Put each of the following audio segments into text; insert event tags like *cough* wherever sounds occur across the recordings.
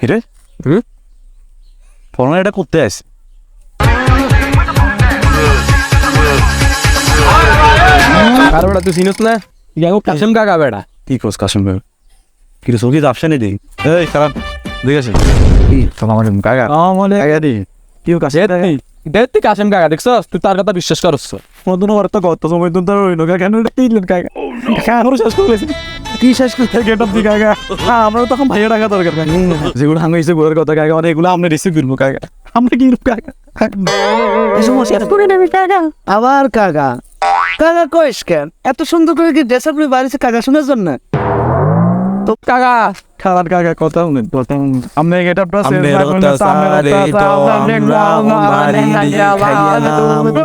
হিরে? হুম? ফোন এটা করতে আসি কার বেটা তুই চিনিস না? ইয়াঙ্গো কাশেম কাকা বেটা। কি কোস কাশিম ভাই? কি রে সংগীত আপসে নেই এই খারাপ। দেখে আসেন কি তোমার আমার কাকা। আমলে কাকা দি কি কাশে দেখ তুই কাশেম কাকা দেখছস? তুই তার কথা বিশ্বাস করছ ওর তো কত সময় তার হইল কেন কাকা? কাকা আমরা শেষ করে কি শেষ করতে গেট অফ দি কাকা হ্যাঁ আমরা তখন ভাইয়ের টাকা দরকার কাকা। যেগুলো হাঙ্গা হিসেবে ঘুরের কথা কাকা মানে এগুলো আমরা রিসিভ করব কাকা। আমরা কি রূপ কাকা? আবার কাকা। কাকা কইস কেন? এত সুন্দর করে কি ড্রেস আপ বাড়িতে কাকা শোনার জন্য? তো কাকা খারাপ কাকা কথা শুনেন কথা আমরা গেট আপটা আমনে রতা সারে তো আমরা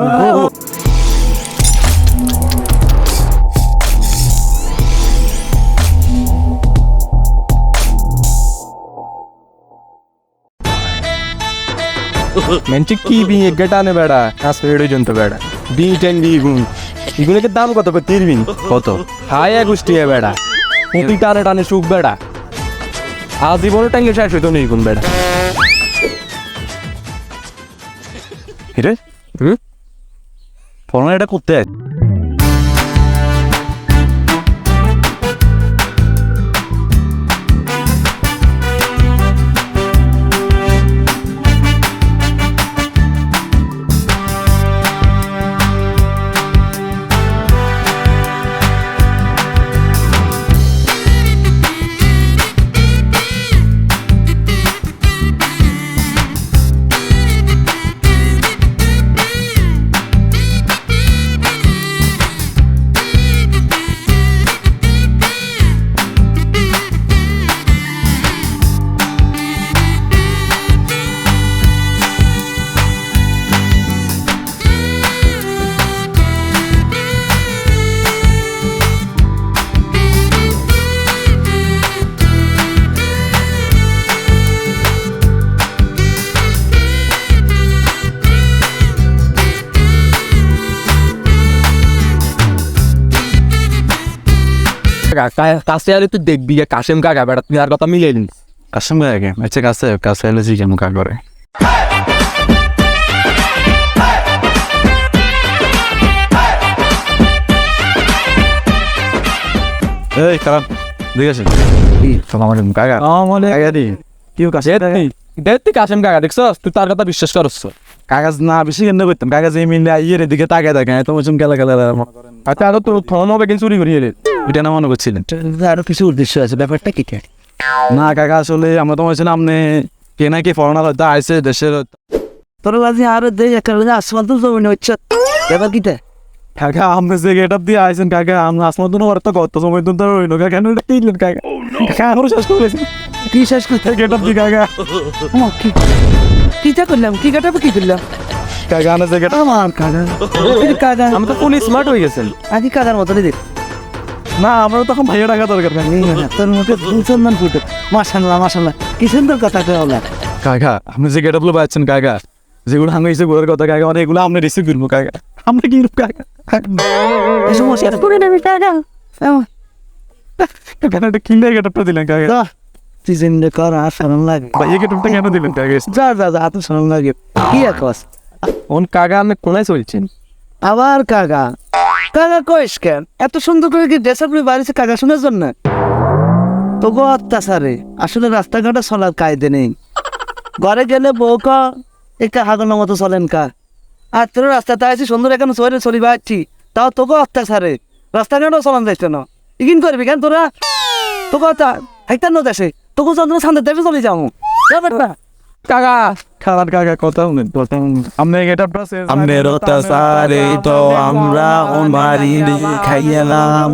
মারি খাইয়ালাম কি বি গেটানে বেড়া কাজ রেডি জন্ত বেড়া বি টেন বি গুণ এগুলোকে দাম কত তিরবিন কত হায় গুষ্টি এ বেড়া তুই টানে টানে সুখ বেড়া আজীবন টাঙ্গে শেষ হইতো নেই গুণ বেড়া হিরে হুম? ফোন এটা করতে কাছে আলে তুই দেখবি কাশেম কাকা বেড়া তুই আর কথা মিলে নিন কাশিম কাকা আচ্ছা কাছে কাছে এলে জি কেমন কাকা করে এই খারাপ দেখে তোমার আমার কাকা। আমলে কাকা দি কি কাছে দেখ তুই কাশেম কাকা দেখছস? তুই তার কথা বিশ্বাস করছ কাগজ না বেশি কেন করতাম? কাগজ এই মিলে ইয়ের দিকে তাকায় থাকে তোমার চুম গেলা গেলা মনে করেন। আচ্ছা আর তোর ফোন হবে কিন্তু চুরি করিয়ে এটা না মনে করছিলেন? আরও কিছু উদ্দেশ্য আছে ব্যাপারটা কি না কাকা আসলে আমরা তো বলছিলাম আপনি কে না কে ফরেনার হয়তো আইসে দেশের তোর কাছে আরও দেশ একটা আসমান তো জমি হচ্ছে। ব্যাপার কিটা কাকা আপনি যে গেট আপ দিয়ে আইসেন কাকা আমরা আসমার তো ওর তো কত সময় তুমি তার হইল কাকা কেন এটা তিনলেন কাকা? কাকা আমরা শেষ করে কি শেষ করতে গেট আপ দিয়ে কাকা। কি কিটা করলাম? কি কাটাবো কি করলাম? কাকা আনা যে গেট আমার কাকা। *laughs* কাকা। আমি তো ফুল স্মার্ট হয়ে গেছেন। আগে কাকার মতনই দেখ। না আমরা তখন ভাইয়ের টাকা দরকার তোর মুখে মুসলমান ফুটে। মাসাল্লাহ মাসাল্লাহ কি সুন্দর কথা কলা কাকা আপনি যে গেট আপ লো পাচ্ছেন কাকা যেগুলো হাঙ্গা হিসেবে ঘরের কথা কাকা মানে এগুলো আমরা রিসিভ করব কাকা। আমরা কি রূপ কাকা? এই সমস্যা করে নেবে কাকা। কাকা এটা কিনলে গেট আপটা দিলেন কাকা। তুই জিন্দে কর আর শরম লাগে। ভাইয়া গেট আপটা কেন দিলেন কাকা? যা যা যা এত শরম লাগে। কি একস ওন কাকা আপনি কোনায় চলছেন? আবার কাকা। কাকা কইস কেন? এত সুন্দর করে কি ড্রেস বাড়িতে কাকা শোনার জন্য? তবু অত্যাচারে। আসলে রাস্তাঘাটে চলার কায়দে নেই। ঘরে গেলে বউ ক, একটা হাগনের মতো চলেন কা। আর তোর রাস্তাতে আছি সুন্দর এখানে চলে চলি বাড়ছি তাও তোকে অত্যাচারে। রাস্তাঘাটও চলান যাইছে না। ইগিন করবি কেন তোরা? তোকে একটা ন দেশে তোকে যন্ত্র সামনে দেবে চলে যাও ব্যাপারটা কাকা। খারাপ কাকা কথা শুনেন কথা আপনি গেট আপটা আমনে রতা সারে তো আমরা ওমারি খাইয়ালাম